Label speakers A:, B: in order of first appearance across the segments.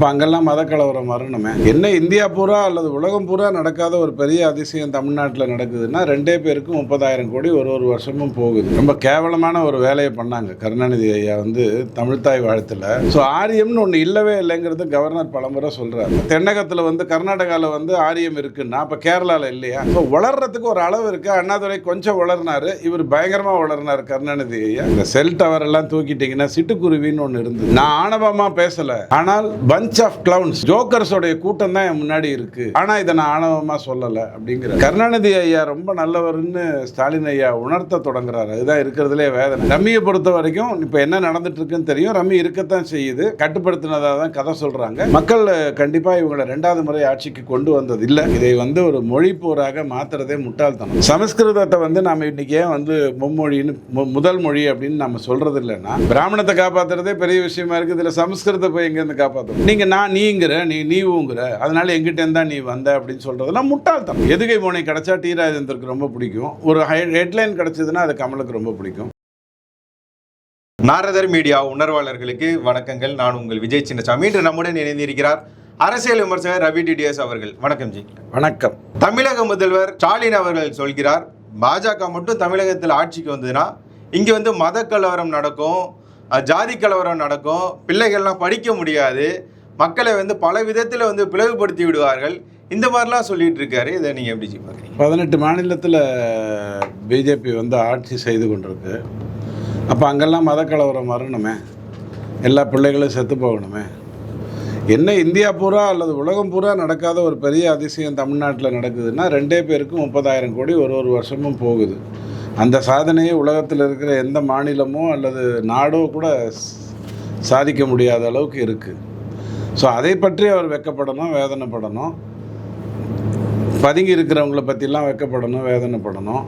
A: அப்போ அங்கெல்லாம் மதக்கலவரம் வரணுமே. என்ன இந்தியா பூரா அல்லது உலகம் பூரா நடக்காத ஒரு பெரிய அதிசயம் தமிழ்நாட்டில் நடக்குதுன்னா ரெண்டே பேருக்கு முப்பதாயிரம் கோடி ஒரு ஒரு வருஷமும் போகுது. ரொம்ப கேவலமான ஒரு வேலையை பண்ணாங்க. கருணாநிதி ஐயா வந்து தமிழ்தாய் வாழ்த்தில். ஸோ ஆரியம்னு ஒன்று இல்லவே இல்லைங்கிறது கவர்னர் பலமுறை சொல்கிறார் தென்னகத்தில் வந்து கர்நாடகாவில் வந்து ஆரியம் இருக்குன்னா அப்போ கேரளாவில் இல்லையா? இப்போ வளர்றதுக்கு ஒரு அளவு இருக்குது அண்ணாதுரை கொஞ்சம் வளர்னாரு. இவர் பயங்கரமாக வளர்னார் கருணாநிதி ஐயா. இந்த செல் டவர் எல்லாம் தூக்கிட்டீங்கன்னா சிட்டுக்குருவின்னு ஒன்று இருந்தது. நான் ஆணவமாக பேசலை. ஆனால் பஞ்ச் ஆஃப் கிளவுன்ஸ் ஜோக்கர்ஸோடைய கூட்டம் தான் என் முன்னாடி இருக்கு. ஆனா இதை நான் ஆணவமா சொல்லலை அப்படிங்கிற. கருணாநிதி ஐயா ரொம்ப நல்லவர்னு ஸ்டாலின் ஐயா உணர்த்த தொடங்குறாரு. அதுதான் இருக்கிறதுலே வேதனை. ரம்மியை பொறுத்த வரைக்கும் இப்போ என்ன நடந்துட்டு இருக்குன்னு தெரியும். ரம்மி இருக்கத்தான் செய்யுது. கட்டுப்படுத்தினதாக தான் கதை சொல்றாங்க. மக்கள் கண்டிப்பாக இவங்களை ரெண்டாவது முறை ஆட்சிக்கு கொண்டு வந்தது இல்லை இதை வந்து ஒரு மொழி போராக மாத்துறதே முட்டாள்தனம். சமஸ்கிருதத்தை வந்து நாம இன்னைக்கு ஏன் வந்து மும்மொழின்னு முதல் மொழி அப்படின்னு நம்ம சொல்றது இல்லைன்னா பிராமணத்தை காப்பாத்துறதே பெரிய விஷயமா இருக்கு இதுல சமஸ்கிருதத்தை போய் எங்கேருந்து காப்பாற்றணும் நீங்க நான் நீங்கிற நீ நீவுங்கிற அதனால எங்கிட்ட இருந்தா நீ வந்த அப்படின்னு சொல்றதெல்லாம் முட்டாள்தனம் எதுகை மோனை கிடைச்சா டி ராஜேந்தருக்கு ரொம்ப பிடிக்கும். ஒரு ஹெட்லைன் கிடைச்சதுன்னா அது கமலுக்கு ரொம்ப பிடிக்கும்.
B: நாரதர் மீடியா உணர்வாளர்களுக்கு வணக்கங்கள். நான் உங்கள் விஜய் சின்னசாமி. இன்று நம்முடன் இணைந்திருக்கிறார் அரசியல் விமர்சகர் ரவி டிடிஎஸ் அவர்கள். வணக்கம் ஜி.
A: வணக்கம்.
B: தமிழக முதல்வர் ஸ்டாலின் அவர்கள் சொல்கிறார் பாஜக மட்டும் தமிழகத்தில் ஆட்சிக்கு வந்ததுன்னா இங்கே வந்து மத கலவரம் நடக்கும் ஜாதி கலவரம் நடக்கும் பிள்ளைகள்லாம் படிக்க முடியாது மக்களை வந்து பல விதத்தில் வந்து பிளவுபடுத்தி விடுவார்கள். இந்த மாதிரிலாம் சொல்லிட்டு இருக்காரு. இதை நீங்கள் எப்படி பார்க்குறீங்க?
A: பதினெட்டு மாநிலத்தில் பிஜேபி வந்து ஆட்சி செய்து கொண்டிருக்கு. அப்போ அங்கெல்லாம் மதக்கலவரம் வரணுமே. எல்லா பிள்ளைகளும் செத்து போகணுமே. என்ன இந்தியா பூரா அல்லது உலகம் பூரா நடக்காத ஒரு பெரிய அதிசயம் தமிழ்நாட்டில் நடக்குதுன்னா ரெண்டே பேருக்கு முப்பதாயிரம் கோடி ஒரு ஒரு வருஷமும் போகுது. அந்த சாதனையை உலகத்தில் இருக்கிற எந்த மாநிலமோ அல்லது நாடோ கூட சாதிக்க முடியாத அளவுக்கு இருக்குது ஸோ அதை பற்றி அவர் வெக்கப்படணும் வேதனைப்படணும். பதுங்கி இருக்கிறவங்கள பற்றிலாம் வெக்கப்படணும் வேதனைப்படணும்.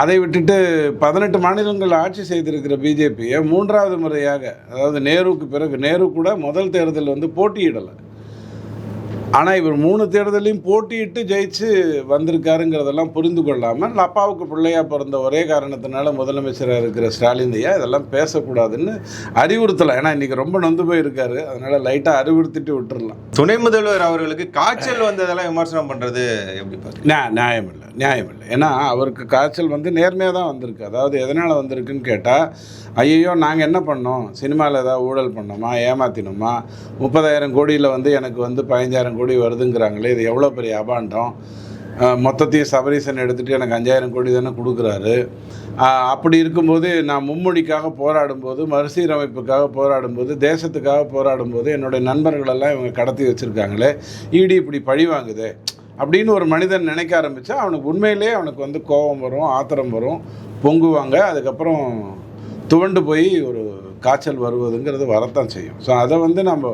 A: அதை விட்டுட்டு பதினெட்டு மாநிலங்கள் ஆட்சி செய்திருக்கிற பிஜேபியை மூன்றாவது முறையாக அதாவது நேருவுக்கு பிறகு நேரு கூட முதல் தேர்தல் வந்து போட்டியிடலை. ஆனால் இவர் மூணு தேர்தலையும் போட்டியிட்டு ஜெயிச்சு வந்திருக்காருங்கிறதெல்லாம் புரிந்து கொள்ளாமல் அப்பாவுக்கு பிள்ளையா பிறந்த ஒரே காரணத்தினால முதலமைச்சராக இருக்கிற ஸ்டாலின் ஐயா இதெல்லாம் பேசக்கூடாதுன்னு அறிவுறுத்தலாம் ஏன்னா இன்றைக்கி ரொம்ப நொந்து போயிருக்காரு. அதனால் லைட்டாக அறிவுறுத்திட்டு விட்டுறலாம்.
B: துணை முதல்வர் அவர்களுக்கு காய்ச்சல் வந்ததெல்லாம் விமர்சனம் பண்ணுறது எப்படி
A: நியா நியாயம் இல்லை நியாயம் இல்லை. ஏன்னா அவருக்கு காய்ச்சல் வந்து நேர்மையாக தான் வந்திருக்கு. அதாவது எதனால் வந்திருக்குன்னு கேட்டால் ஐயோ நாங்கள் என்ன பண்ணோம்? சினிமாவில் ஏதாவது ஊழல் பண்ணோமா? ஏமாத்தினோமா? முப்பதாயிரம் கோடியில் வந்து எனக்கு வந்து பதினஞ்சாயிரம் கோடி வருதுங்கிறாங்களே இது எவ்வளோ பெரிய அபாண்டம்? மொத்தத்தையும் சபரீசன் எடுத்துகிட்டு எனக்கு அஞ்சாயிரம் கோடி தானே கொடுக்குறாரு. அப்படி இருக்கும்போது நான் மும்மொழிக்காக போராடும்போது மறுசீரமைப்புக்காக போராடும்போது தேசத்துக்காக போராடும்போது என்னுடைய நண்பர்களெல்லாம் இவங்க கடத்தி வச்சுருக்காங்களே ஈடி இப்படி பழி வாங்குதே அப்படின்னு ஒரு மனிதன் நினைக்க ஆரம்பித்தா அவனுக்கு உண்மையிலேயே அவனுக்கு வந்து கோபம் வரும் ஆத்திரம் வரும் பொங்குவாங்க அதுக்கப்புறம் துவண்டு போய் ஒரு காய்ச்சல் வருவதுங்கிறது வரத்தான் செய்யும். ஸோ அதை வந்து நம்ம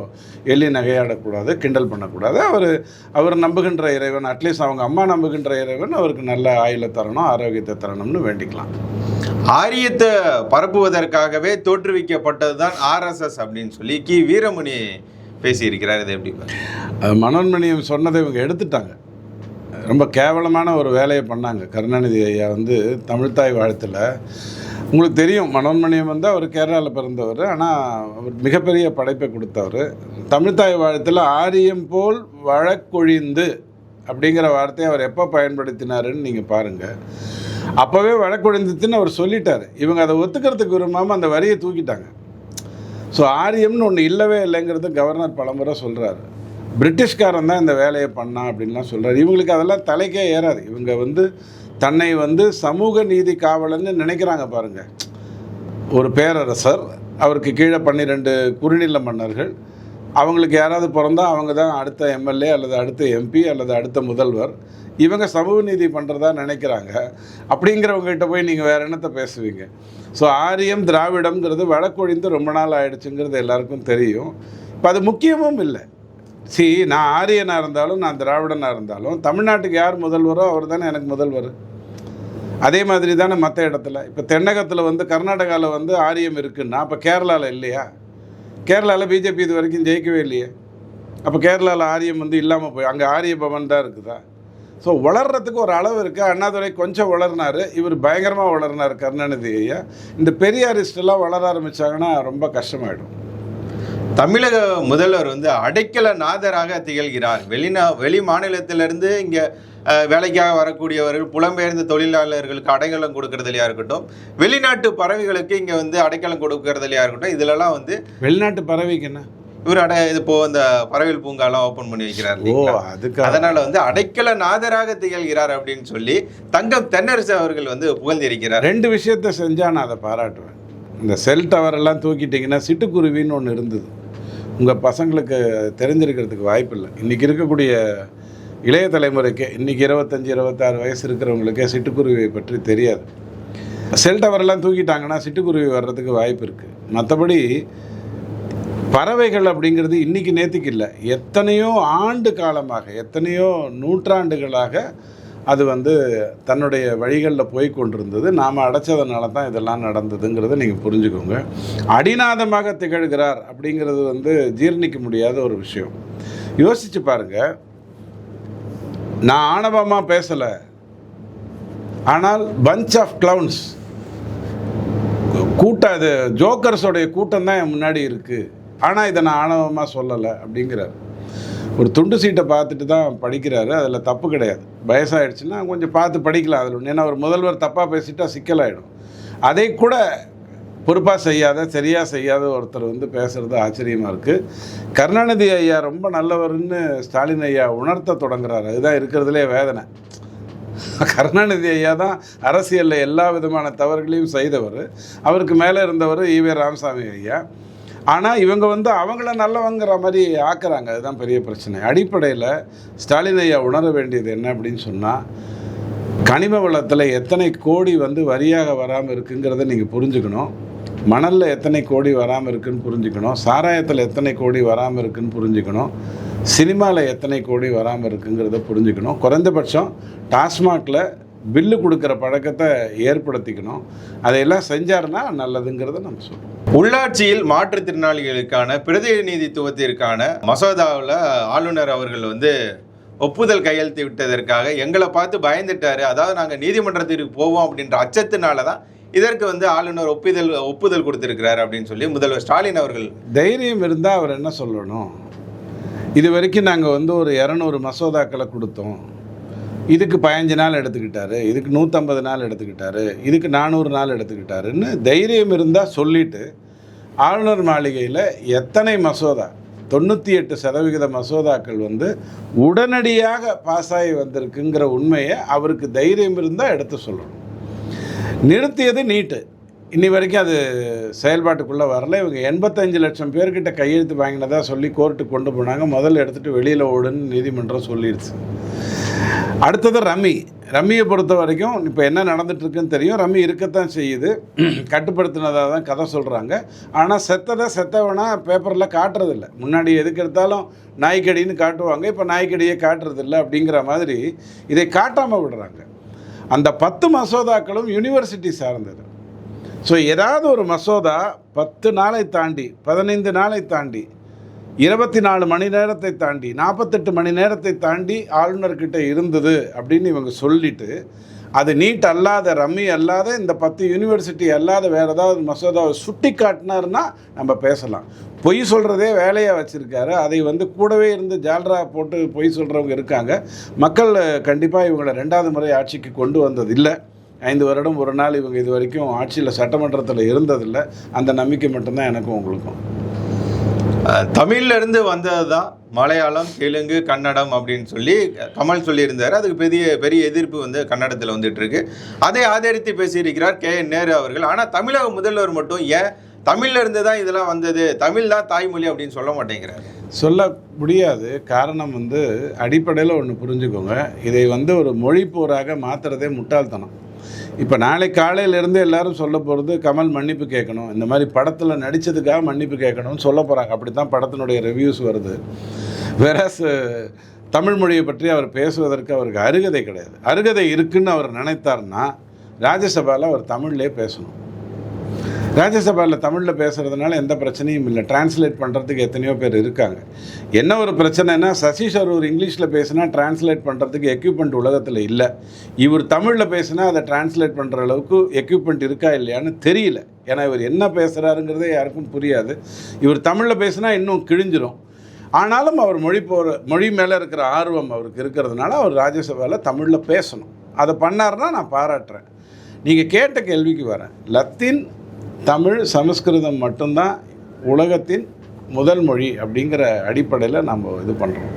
A: எள்ளி நகையாடக்கூடாது கிண்டல் பண்ணக்கூடாது. அவர் அவர் நம்புகின்ற இறைவன் அட்லீஸ்ட் அவங்க அம்மா நம்புகின்ற இறைவன் அவருக்கு நல்ல ஆயுள தரணும் ஆரோக்கியத்தை தரணும்னு வேண்டிக்கலாம்.
B: ஆரியத்தை பரப்புவதற்காகவே தோற்றுவிக்கப்பட்டது தான் ஆர்எஸ்எஸ் அப்படின்னு சொல்லி கி. வீரமணி பேசியிருக்கிறார். இதை எப்படி
A: மனோன்மணியம் சொன்னதை இவங்க எடுத்துட்டாங்க. ரொம்ப கேவலமான ஒரு வேலையை பண்ணாங்க. கருணாநிதி ஐயா வந்து தமிழ்தாய் வாழ்த்தில். உங்களுக்கு தெரியும் மனோன்மணியம் வந்து அவர் கேரளாவில் பிறந்தவர். ஆனால் அவர் மிகப்பெரிய படைப்பை கொடுத்தவர். தமிழ்தாய் வாழ்த்தில் ஆரியம் போல் வழக்கொழிந்து அப்படிங்கிற வார்த்தையை அவர் எப்போ பயன்படுத்தினாருன்னு நீங்கள் பாருங்கள் அப்போவே வழக்கொழிந்துன்னு அவர் சொல்லிட்டார். இவங்க அதை ஒத்துக்கிறதுக்கு விரும்பாமல் அந்த வரியை தூக்கிட்டாங்க. ஸோ ஆரியம்னு ஒன்று இல்லவே இல்லைங்கிறது கவர்னர் பலமுறை சொல்கிறாரு பிரிட்டிஷ்காரன் தான் இந்த வேலையை பண்ணான் அப்படின்லாம் சொல்கிறார் இவங்களுக்கு அதெல்லாம் தலைக்கே ஏறாது. இவங்க வந்து தன்னை வந்து சமூக நீதி காவலன்னு நினைக்கிறாங்க பாருங்கள் ஒரு பேரரசர் அவருக்கு கீழே பன்னிரெண்டு குறுநில மன்னர்கள். அவங்களுக்கு யாராவது பிறந்தா அவங்க தான் அடுத்த எம்எல்ஏ அல்லது அடுத்த எம்பி அல்லது அடுத்த முதல்வர். இவங்க சமூக நீதி பண்ணுறதா நினைக்கிறாங்க. அப்படிங்கிறவங்ககிட்ட போய் நீங்கள் வேறு என்னத்தை பேசுவீங்க? ஸோ ஆரியம் திராவிடம்ங்கிறது வழக்கொழிந்து ரொம்ப நாள் ஆயிடுச்சுங்கிறது எல்லாருக்கும் தெரியும். இப்போ அது முக்கியமும் இல்லை. சி நான் ஆரியனாக இருந்தாலும் நான் திராவிடனாக இருந்தாலும் தமிழ்நாட்டுக்கு யார் முதல்வரோ அவர் தானே எனக்கு முதல்வர். அதே மாதிரி தானே மற்ற இடத்துல. இப்போ தென்னகத்தில் வந்து கர்நாடகாவில் வந்து ஆரியம் இருக்குன்னா அப்போ கேரளாவில் இல்லையா? கேரளாவில் பிஜேபி இது வரைக்கும் ஜெயிக்கவே இல்லையே. அப்போ கேரளாவில் ஆரியம் வந்து இல்லாமல் போய் அங்கே ஆரிய பவன் தான் இருக்குதா? ஸோ வளர்கிறதுக்கு ஒரு அளவு இருக்குது அண்ணாதுரை கொஞ்சம் வளர்னார். இவர் பயங்கரமாக வளர்னார் கருணாநிதி ஐயா. இந்த பெரியாரிஸ்டெல்லாம் வளர ஆரம்பித்தாங்கன்னா ரொம்ப கஷ்டமாயிடும்.
B: தமிழக முதல்வர் வந்து அடைக்கல நாதராக திகழ்கிறார். வெளிநா வெளி மாநிலத்திலிருந்து இங்கே வேலைக்காக வரக்கூடியவர்கள் புலம்பெயர்ந்த தொழிலாளர்களுக்கு அடைக்கலம் கொடுக்கறதுலையா இருக்கட்டும் வெளிநாட்டு பறவைகளுக்கு இங்கே வந்து அடைக்கலம் கொடுக்கறதுலையா இருக்கட்டும் இதிலெல்லாம் வந்து
A: வெளிநாட்டு பறவைக்கு என்ன?
B: இவர் அடை இது இப்போ இந்த பறவைகள் பூங்காலாம் ஓப்பன் பண்ணி வைக்கிறார்
A: ஓ? அதுக்கு?
B: அதனால வந்து அடைக்கல நாதராக திகழ்கிறார் அப்படின்னு சொல்லி தங்கம் தென்னரசு அவர்கள் வந்து புகழ்ந்திருக்கிறார்.
A: ரெண்டு விஷயத்த செஞ்சால் நான் அதை பாராட்டுவேன். இந்த செல் டவர் எல்லாம் தூக்கிட்டிங்கன்னா சிட்டுக்குருவின்னு ஒன்று இருந்தது. உங்கள் பசங்களுக்கு தெரிஞ்சிருக்கிறதுக்கு வாய்ப்பு இல்லை. இன்றைக்கி இருக்கக்கூடிய இளைய தலைமுறைக்கு இன்றைக்கி இருபத்தஞ்சி இருபத்தாறு வயசு இருக்கிறவங்களுக்கே சிட்டுக்குருவியை பற்றி தெரியாது. செல் டவர்லாம் தூக்கிட்டாங்கன்னா சிட்டுக்குருவி வர்றதுக்கு வாய்ப்பு இருக்குது மற்றபடி பறவைகள் அப்படிங்கிறது இன்றைக்கி நேற்றுக்கு இல்லை. எத்தனையோ ஆண்டு காலமாக எத்தனையோ நூற்றாண்டுகளாக அது வந்து தன்னுடைய வழிகளில் போய் கொண்டிருந்தது. நாம் அடைச்சதுனால தான் இதெல்லாம் நடந்ததுங்கிறத நீங்கள் புரிஞ்சுக்கோங்க. அடிநாதமாக திகழ்கிறார் அப்படிங்கிறது வந்து ஜீர்ணிக்க முடியாத ஒரு விஷயம். யோசிச்சு பாருங்க. நான் ஆணவமாக பேசலை. ஆனால் பஞ்ச் ஆஃப் கிளவுன்ஸ் கூட்டம் இது ஜோக்கர்ஸோடைய கூட்டம் தான் என் முன்னாடி இருக்குது ஆனால் இதை நான் ஆணவமாக சொல்லலை அப்படிங்கிறார். ஒரு துண்டு சீட்டை பார்த்துட்டு தான் படிக்கிறாரு. அதில் தப்பு கிடையாது. வயசாகிடுச்சுன்னா கொஞ்சம் பார்த்து படிக்கலாம். அதில் ஒன்று ஏன்னா ஒரு முதல்வர் தப்பாக பேசிட்டா சிக்கலாயிடும். அதை கூட பொறுப்பாக செய்யாத சரியாக செய்யாத ஒருத்தர் வந்து பேசுகிறது ஆச்சரியமாக இருக்குது கருணாநிதி ஐயா ரொம்ப நல்லவர்னு ஸ்டாலின் ஐயா உணர்த்த தொடங்குறாரு. அதுதான் இருக்கிறதுலே வேதனை. கருணாநிதி ஐயா தான் அரசியலில் எல்லா விதமான தவறுகளையும் செய்தவர். அவருக்கு மேலே இருந்தவர் ஈவே ராமசாமி ஐயா. ஆனால் இவங்க வந்து அவங்கள நல்லவங்கிற மாதிரி ஆக்குறாங்க. அதுதான் பெரிய பிரச்சனை. அடிப்படையில் ஸ்டாலின் ஐயா உணர வேண்டியது என்ன அப்படின்னு சொன்னால் கனிம வளத்தில் எத்தனை கோடி வந்து வரியாக வராமல் இருக்குங்கிறத நீங்கள் புரிஞ்சுக்கணும். மணலில் எத்தனை கோடி வராமல் இருக்குன்னு புரிஞ்சுக்கணும். சாராயத்தில் எத்தனை கோடி வராமல் இருக்குன்னு புரிஞ்சுக்கணும். சினிமாவில் எத்தனை கோடி வராமல் இருக்குங்கிறத புரிஞ்சுக்கணும். குறைந்தபட்சம் டாஸ்மாகில் பில்லு கொடுக்குற பழக்கத்தை ஏற்படுத்திக்கணும். அதையெல்லாம் செஞ்சாருன்னா நல்லதுங்கிறத நம்ம சொல்லுவோம்
B: உள்ளாட்சியில் மாற்றுத்திறனாளிகளுக்கான பிரதிநிதித்துவத்திற்கான மசோதாவில் ஆளுநர் அவர்கள் வந்து ஒப்புதல் கையெழுத்து விட்டதற்காக எங்களை பார்த்து பயந்துட்டாரு. அதாவது நாங்கள் நீதிமன்றத்திற்கு போவோம் அப்படின்ற அச்சத்தினால தான் இதற்கு வந்து ஆளுநர் ஒப்புதல் ஒப்புதல் கொடுத்திருக்கிறார் அப்படின்னு சொல்லி முதல்வர் ஸ்டாலின் அவர்கள்
A: தைரியம் இருந்தால் அவர் என்ன சொல்லணும்? இது வரைக்கும் நாங்கள் வந்து ஒரு இரநூறு மசோதாக்களை கொடுத்தோம். இதுக்கு பதினஞ்சு நாள் எடுத்துக்கிட்டாரு இதுக்கு நூற்றம்பது நாள் எடுத்துக்கிட்டாரு இதுக்கு நானூறு நாள் எடுத்துக்கிட்டாருன்னு தைரியம் இருந்தால் சொல்லிட்டு ஆளுநர் மாளிகையில் எத்தனை மசோதா தொண்ணூற்றி எட்டு சதவிகித மசோதாக்கள் வந்து உடனடியாக பாஸ் ஆகி வந்திருக்குங்கிற உண்மையை அவருக்கு தைரியம் இருந்தால் எடுத்து சொல்லணும். நிறுத்தியது நீட்டு. இன்னி வரைக்கும் அது செயல்பாட்டுக்குள்ளே வரல. இவங்க எண்பத்தஞ்சு லட்சம் பேர்கிட்ட கையெழுத்து வாங்கினதாக சொல்லி கோர்ட்டுக்கு கொண்டு போனாங்க. முதல்ல எடுத்துகிட்டு வெளியில் ஓடுன்னு நீதிமன்றம் சொல்லிடுச்சு அடுத்தது ரம்மி. ரம்மியை பொறுத்த வரைக்கும் இப்போ என்ன நடந்துட்டுருக்குன்னு தெரியும். ரம்மி இருக்கத்தான் செய்யுது. கட்டுப்படுத்தினதாக தான் கதை சொல்கிறாங்க ஆனால் செத்ததை செத்தவனா பேப்பரில் காட்டுறதில்ல. முன்னாடி எதுக்கு எடுத்தாலும் நாய்க்கடின்னு காட்டுவாங்க. இப்போ நாய்க்கடியே காட்டுறதில்ல அப்படிங்கிற மாதிரி இதை காட்டாமல் விடுறாங்க. அந்த பத்து மசோதாக்களும் யூனிவர்சிட்டி சார்ந்தது. ஸோ ஏதாவது ஒரு மசோதா பத்து நாளை தாண்டி பதினைந்து நாளை தாண்டி இருபத்தி நாலு மணி நேரத்தை தாண்டி நாற்பத்தெட்டு மணி நேரத்தை தாண்டி ஆளுநர்கிட்ட இருந்தது அப்படின்னு இவங்க சொல்லிட்டு அது நீட் அல்லாத ரம்மி அல்லாத இந்த பத்து யூனிவர்சிட்டி அல்லாத வேறு ஏதாவது மசோதாவை சுட்டி காட்டினார்னா நம்ம பேசலாம். பொய் சொல்கிறதே வேலையாக வச்சுருக்காரு. அதை வந்து கூடவே இருந்து ஜால்ரா போட்டு பொய் சொல்கிறவங்க இருக்காங்க. மக்கள் கண்டிப்பாக இவங்களை ரெண்டாவது முறை ஆட்சிக்கு கொண்டு வந்தது இல்லை ஐந்து வருடம் ஒரு நாள் இவங்க இது வரைக்கும் ஆட்சியில் சட்டமன்றத்தில் இருந்ததில்லை. அந்த நம்பிக்கை மட்டும்தான் எனக்கும் உங்களுக்கும்.
B: தமிழ்லேருந்து வந்தது தான் மலையாளம் தெலுங்கு கன்னடம் அப்படின்னு சொல்லி கமல் சொல்லியிருந்தார். அதுக்கு பெரிய பெரிய எதிர்ப்பு வந்து கன்னடத்தில் வந்துட்டு இருக்கு அதை ஆதரித்து பேசியிருக்கிறார் கே. என். நேரு அவர்கள். ஆனால் தமிழக முதல்வர் மட்டும் ஏன் தமிழ்லேருந்து தான் இதெல்லாம் வந்தது? தமிழ் தான் தாய்மொழி அப்படின்னு சொல்ல மாட்டேங்கிறார்.
A: சொல்ல முடியாது. காரணம் வந்து அடிப்படையில் ஒன்று புரிஞ்சுக்கோங்க. இதை வந்து ஒரு மொழி போராக மாற்றுறதே முட்டாள்தனம். இப்போ நாளை காலையிலேருந்து எல்லாரும் சொல்ல போகிறது கமல் மன்னிப்பு கேட்கணும். இந்த மாதிரி படத்தில் நடித்ததுக்காக மன்னிப்பு கேட்கணும்னு சொல்ல போகிறாங்க அப்படி தான் படத்தினுடைய ரிவ்யூஸ் வருது. வேற தமிழ் மொழியை பற்றி அவர் பேசுவதற்கு அவருக்கு அருகதை கிடையாது. அருகதை இருக்குன்னு அவர் நினைத்தார்னா ராஜ்யசபாவில் அவர் தமிழ்லேயே பேசணும். ராஜ்யசபாவில் தமிழில் பேசுகிறதுனால எந்த பிரச்சனையும் இல்லை. டிரான்ஸ்லேட் பண்ணுறதுக்கு எத்தனையோ பேர் இருக்காங்க. என்ன ஒரு பிரச்சனைனா சசி சரூர் இங்கிலீஷில் பேசினா டிரான்ஸ்லேட் பண்ணுறதுக்கு எக்யூப்மெண்ட் உலகத்தில் இல்லை. இவர் தமிழில் பேசினா அதை டிரான்ஸ்லேட் பண்ணுற அளவுக்கு எக்யூப்மெண்ட் இருக்கா இல்லையான்னு தெரியல. ஏன்னா இவர் என்ன பேசுகிறாருங்கிறதே யாருக்கும் புரியாது. இவர் தமிழில் பேசினா இன்னும் கிழிஞ்சிரும். ஆனாலும் அவர் மொழி போகிற மொழி மேலே இருக்கிற ஆர்வம் அவருக்கு இருக்கிறதுனால அவர் ராஜ்யசபாவில் தமிழில் பேசணும். அதை பண்ணாருன்னா நான் பாராட்டுறேன். நீங்கள் கேட்ட கேள்விக்கு வரேன். லத்தீன் தமிழ் சமஸ்கிருதம் மட்டும்தான் உலகத்தின் முதல் மொழி அப்படிங்கிற அடிப்படையில் நம்ம இது பண்ணுறோம்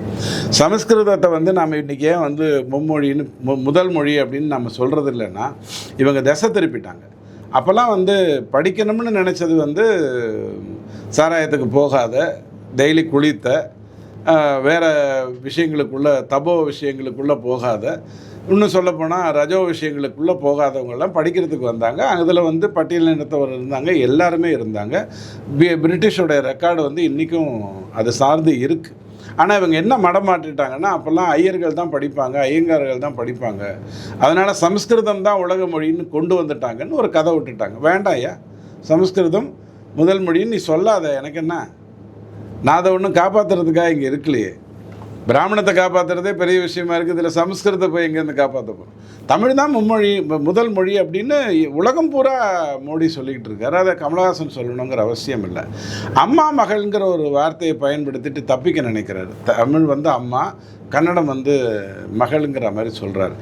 A: சமஸ்கிருதத்தை வந்து நம்ம இன்றைக்கி ஏன் வந்து மும்மொழின்னு மு முதல் மொழி அப்படின்னு நம்ம சொல்கிறது இல்லைன்னா இவங்க திசை திருப்பிட்டாங்க. அப்போல்லாம் வந்து படிக்கணும்னு நினச்சது வந்து சாராயத்துக்கு போகாத டெய்லி குளித்த வேறு வேற தபோ விஷயங்களுக்குள்ளே போகாத இன்னும் சொல்லப்போனால் ரஜோ விஷயங்களுக்குள்ளே போகாதவங்கெல்லாம் படிக்கிறதுக்கு வந்தாங்க. அதில் வந்து பட்டியலினத்தவர் இருந்தாங்க எல்லாருமே இருந்தாங்க. பிரிட்டிஷோடைய ரெக்கார்டு வந்து இன்றைக்கும் அது சார்ந்து இருக்குது ஆனால் இவங்க என்ன மடம் மாற்றிட்டாங்கன்னா அப்போல்லாம் ஐயர்கள் தான் படிப்பாங்க ஐயங்கார்கள் தான் படிப்பாங்க. அதனால் சமஸ்கிருதம் தான் உலக மொழின்னு கொண்டு வந்துட்டாங்கன்னு ஒரு கதை விட்டுட்டாங்க. வேண்டாம் ஐயா சமஸ்கிருதம் முதல் மொழின்னு நீ சொல்லாத எனக்கு என்ன? நான் அதை ஒன்றும் காப்பாற்றுறதுக்காக இங்கே இருக்கலையே. பிராமணத்தை காப்பாற்றுறதே பெரிய விஷயமா இருக்குது இதில் சமஸ்கிருதத்தை போய் எங்கேருந்து காப்பாற்ற போகிறோம் தமிழ் தான் மும்மொழி முதல் மொழி அப்படின்னு உலகம் பூரா மோடி சொல்லிக்கிட்டு இருக்காரு. அதை கமலஹாசன் சொல்லணுங்கிற அவசியம் இல்லை. அம்மா மகள்ங்கிற ஒரு வார்த்தையை பயன்படுத்திட்டு தப்பிக்க நினைக்கிறாரு. தமிழ் வந்து அம்மா கன்னடம் வந்து மகள்ங்கிற மாதிரி சொல்கிறாரு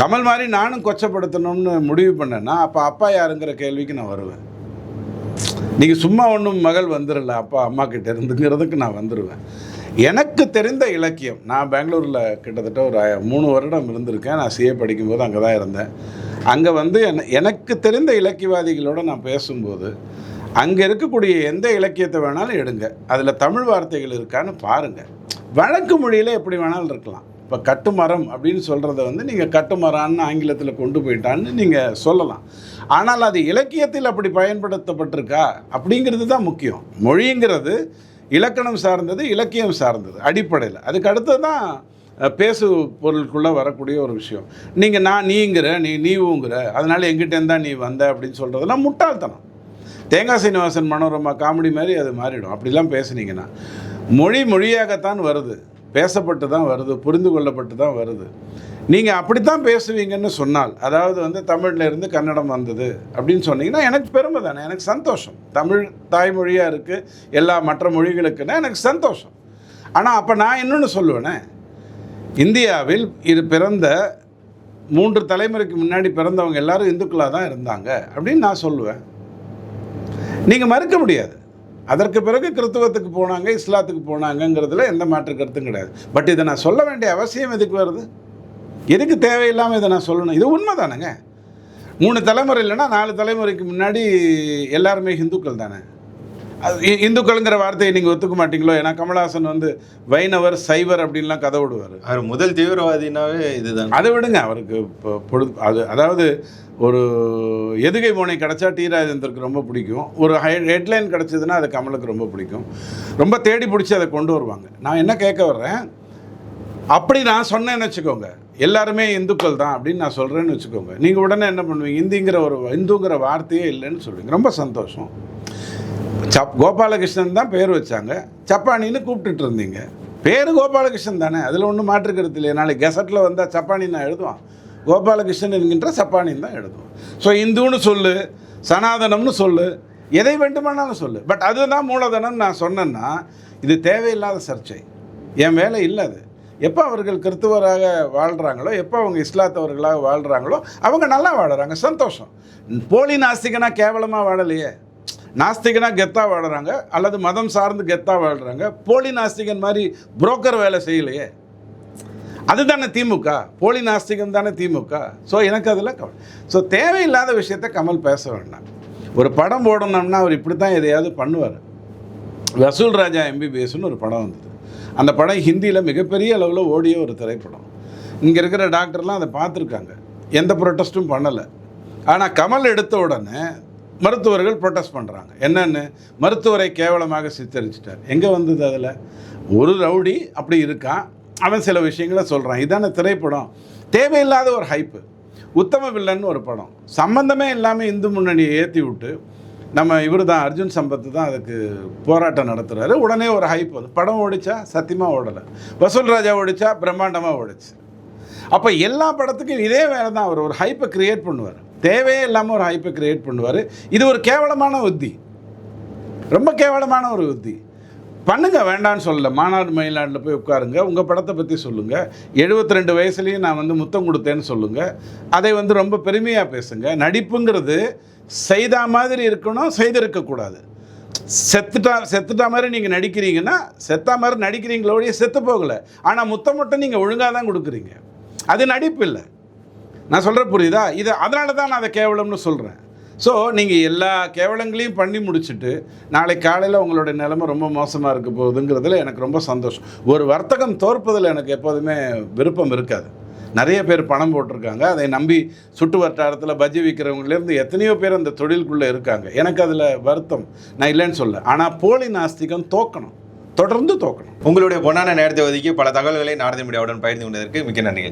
A: கமல் மாதிரி நானும் கொச்சப்படுத்தணும்னு முடிவு பண்ணேன்னா அப்போ அப்பா யாருங்கிற கேள்விக்கு நான் வருவேன். நீங்கள் சும்மா ஒன்றும் மகள் வந்துடல அப்பா அம்மா கிட்ட இருந்துங்கிறதுக்கு நான் வந்துடுவேன் எனக்கு தெரிந்த இலக்கியம் நான் பெங்களூரில் கிட்டத்தட்ட ஒரு மூணு வருடம் இருந்திருக்கேன். நான் சிஏ படிக்கும்போது அங்கே தான் இருந்தேன். அங்கே வந்து எனக்கு தெரிந்த இலக்கியவாதிகளோடு நான் பேசும்போது அங்கே இருக்கக்கூடிய எந்த இலக்கியத்தை வேணாலும் எடுங்க. அதில் தமிழ் வார்த்தைகள் இருக்கான்னு பாருங்கள் வழக்கு மொழியில் எப்படி வேணாலும் இருக்கலாம். இப்போ கட்டுமரம் அப்படின்னு சொல்கிறத வந்து நீங்கள் கட்டுமரான்னு ஆங்கிலத்தில் கொண்டு போயிட்டான்னு நீங்கள் சொல்லலாம். ஆனால் அது இலக்கியத்தில் அப்படி பயன்படுத்தப்பட்டிருக்கா அப்படிங்கிறது தான் முக்கியம். மொழிங்கிறது இலக்கணம் சார்ந்தது இலக்கியம் சார்ந்தது அடிப்படையில். அதுக்கு அடுத்தது தான் பேசு பொருளுக்குள்ளே வரக்கூடிய ஒரு விஷயம். நீங்கள் நான் நீங்கிற நீ நீவுங்கிற அதனால் எங்கிட்டேருந்து தான் நீ வந்த அப்படின்னு சொல்கிறதெல்லாம் முட்டாள்தனம். தேங்காய் சீனிவாசன் மனோரமா காமெடி மாதிரி அது மாறிடும். அப்படிலாம் பேசுனீங்கன்னா மொழி மொழியாகத்தான் வருது. பேசப்பட்டு தான் வருது புரிந்து கொள்ளப்பட்டு தான் வருது. நீங்கள் அப்படித்தான் பேசுவீங்கன்னு சொன்னால் அதாவது வந்து தமிழில் இருந்து கன்னடம் வந்தது அப்படின்னு சொன்னீங்கன்னா எனக்கு பெருமை தானே எனக்கு சந்தோஷம். தமிழ் தாய்மொழியாக இருக்குது எல்லா மற்ற மொழிகளுக்குன்னா எனக்கு சந்தோஷம். ஆனால் அப்போ நான் இன்னொன்று சொல்லுவேனே இந்தியாவில் இது பிறந்த மூன்று தலைமுறைக்கு முன்னாடி பிறந்தவங்க எல்லாரும் இந்துக்களாக தான் இருந்தாங்க அப்படின்னு நான் சொல்லுவேன். நீங்கள் மறுக்க முடியாது. அதற்கு பிறகு கிறித்துவத்துக்கு போனாங்க இஸ்லாத்துக்கு போனாங்கங்கிறதுல எந்த மாற்று கருத்தும் கிடையாது. பட் இதை நான் சொல்ல வேண்டிய அவசியம் எதுக்கு வருது? எதுக்கு தேவையில்லாமல் இதை நான் சொல்லணும்? இது உண்மை தானேங்க மூணு தலைமுறை இல்லைன்னா நாலு தலைமுறைக்கு முன்னாடி எல்லாருமே இந்துக்கள் தானே. அது இந்துக்கள்ங்கிற வார்த்தையை நீங்கள் ஒத்துக்க மாட்டீங்களோ? ஏன்னா கமலஹாசன் வந்து வைணவர் சைவர் அப்படின்லாம் கதை விடுவார்.
B: அவர் முதல் தீவிரவாதினாவே இதுதான்.
A: அதை விடுங்க அவருக்கு இப்போ பொழுது அது அதாவது ஒரு எதுகை மோனை கிடச்சா டி. ராஜேந்தருக்கு ரொம்ப பிடிக்கும். ஒரு ஹை ஹெட்லைன் கிடச்சதுன்னா அது கமலுக்கு ரொம்ப பிடிக்கும். ரொம்ப தேடி பிடிச்சி அதை கொண்டு வருவாங்க. நான் என்ன கேட்க வர்றேன்? அப்படி நான் சொன்னேன்னு வச்சுக்கோங்க. எல்லாருமே இந்துக்கள் தான் அப்படின்னு நான் சொல்கிறேன்னு வச்சுக்கோங்க. நீங்கள் உடனே என்ன பண்ணுவீங்க? இந்திங்கிற ஒரு இந்துங்கிற வார்த்தையே இல்லைன்னு சொல்லுவீங்க ரொம்ப சந்தோஷம். சப் கோபாலகிருஷ்ணன் தான் பேர் வச்சாங்க. சப்பானின்னு கூப்பிட்டுட்டு இருந்தீங்க. பேர் கோபாலகிருஷ்ணன் தானே. அதில் ஒன்றும் மாற்றுக்கிறது இல்லையா. நாளைக்கு கெசட்டில் வந்தால் சப்பானி நான் எழுதுவான். கோபாலகிருஷ்ணன் என்கின்ற சப்பானின்னு தான் எழுதுவோம் ஸோ இந்துன்னு சொல்லு சனாதனம்னு சொல்லு எதை வேண்டுமானாலும் சொல்லு. பட் அதுதான் மூலதனம் நான் சொன்னேன்னா இது தேவையில்லாத சர்ச்சை. என் வேலை இல்லை அது. எப்போ அவர்கள் கிறித்துவராக வாழ்கிறாங்களோ எப்போ அவங்க இஸ்லாத்தவர்களாக வாழ்கிறாங்களோ அவங்க நல்லா வாழறாங்க சந்தோஷம். போலி நாஸ்திகனா கேவலமாக வாழலையே. நாஸ்திகனா கெத்தாக வாழறாங்க அல்லது மதம் சார்ந்து கெத்தாக வாழ்கிறாங்க போலி நாஸ்திகன் மாதிரி புரோக்கர் வேலை செய்யலையே. அதுதானே திமுக? போலி நாஸ்திகம் தானே திமுக? ஸோ எனக்கு அதில் கவலை ஸோ தேவையில்லாத விஷயத்த கமல் பேச வேண்டாம். ஒரு படம் போடணும்னா அவர் இப்படி தான் எதையாவது பண்ணுவார். வசூல் ராஜா எம்பிபிஎஸ்னு ஒரு படம் வந்தது. அந்த படம் ஹிந்தியில் மிகப்பெரிய அளவில் ஓடிய ஒரு திரைப்படம். இங்கே இருக்கிற டாக்டர்லாம் அதை பார்த்துருக்காங்க. எந்த ப்ரொட்டஸ்ட்டும் பண்ணலை. ஆனால் கமல் எடுத்த உடனே மருத்துவர்கள் ப்ரொட்டஸ்ட் பண்ணுறாங்க என்னன்னு? மருத்துவரை கேவலமாக சித்தரிச்சிட்டார். எங்கே வந்தது அதில்? ஒரு ரவுடி அப்படி இருக்கான் அவன் சில விஷயங்களை சொல்கிறான் இதான திரைப்படம். தேவையில்லாத ஒரு ஹைப்பு உத்தம வில்லன் ஒரு படம். சம்பந்தமே இல்லாமல் இந்து முன்னணியை ஏற்றி விட்டு நம்ம இவர் தான் அர்ஜுன் சம்பத்து தான் அதுக்கு போராட்டம் நடத்துகிறாரு உடனே ஒரு ஹைப் வந்து படம் ஓடிச்சா சத்தியமாக ஓடலை. வசூல் ராஜா ஓடிச்சா பிரம்மாண்டமாக ஓடிச்சு. அப்போ எல்லா படத்துக்கும் இதே வேலை தான். அவர் ஒரு ஹைப்பை கிரியேட் பண்ணுவார். தேவையே இல்லாமல் ஒரு ஹைப்பை கிரியேட் பண்ணுவார். இது ஒரு கேவலமான உத்தி. ரொம்ப கேவலமான ஒரு உத்தி. பண்ணுங்க வேண்டான்னு சொல்லல. மாநாடு மயிலாண்டில் போய் உட்காருங்க. உங்கள் படத்தை பற்றி சொல்லுங்கள் 72 ரெண்டு வயசுலேயும் நான் வந்து முத்தம் கொடுத்தேன்னு சொல்லுங்கள் அதை வந்து ரொம்ப பெருமையாக பேசுங்க. நடிப்புங்கிறது செய்த மாதிரி இருக்கணும் செய்திருக்கக்கூடாது. செத்துட்டா செத்துட்டா மாதிரி நீங்கள் நடிக்கிறீங்கன்னா செத்தா மாதிரி நடிக்கிறீங்களோடைய செத்து போகலை. ஆனால் முத்தம் மட்டும் நீங்கள் ஒழுங்காக தான் கொடுக்குறீங்க. அது நடிப்பு இல்லை. நான் சொல்கிற புரியுதா? இது அதனால தான் நான் அதை கேவலம்னு சொல்கிறேன் ஸோ நீங்கள் எல்லா கேவலங்களையும் பண்ணி முடிச்சுட்டு நாளை காலையில் உங்களுடைய நிலைமை ரொம்ப மோசமாக இருக்க போகுதுங்கிறதுல எனக்கு ரொம்ப சந்தோஷம். ஒரு வர்த்தகம் தோற்பதில் எனக்கு எப்போதுமே விருப்பம் இருக்காது. நிறைய பேர் பணம் போட்டிருக்காங்க. அதை நம்பி சுட்டு வட்டாரத்தில் பஜ்ஜி விற்கிறவங்கலேருந்து எத்தனையோ பேர் அந்த தொழிலுக்குள்ளே இருக்காங்க. எனக்கு அதில் வருத்தம். நான் இல்லைன்னு சொல்ல ஆனால் போலி நாஸ்திகம் தோக்கணும். தொடர்ந்து தோக்கணும்.
B: உங்களுடைய பொன்னான நேரத்தை ஒதுக்கி பல தகவல்களை நாரதி மீடியாவுடன் பகிர்ந்து கொண்டதற்கு மிக்க நன்றி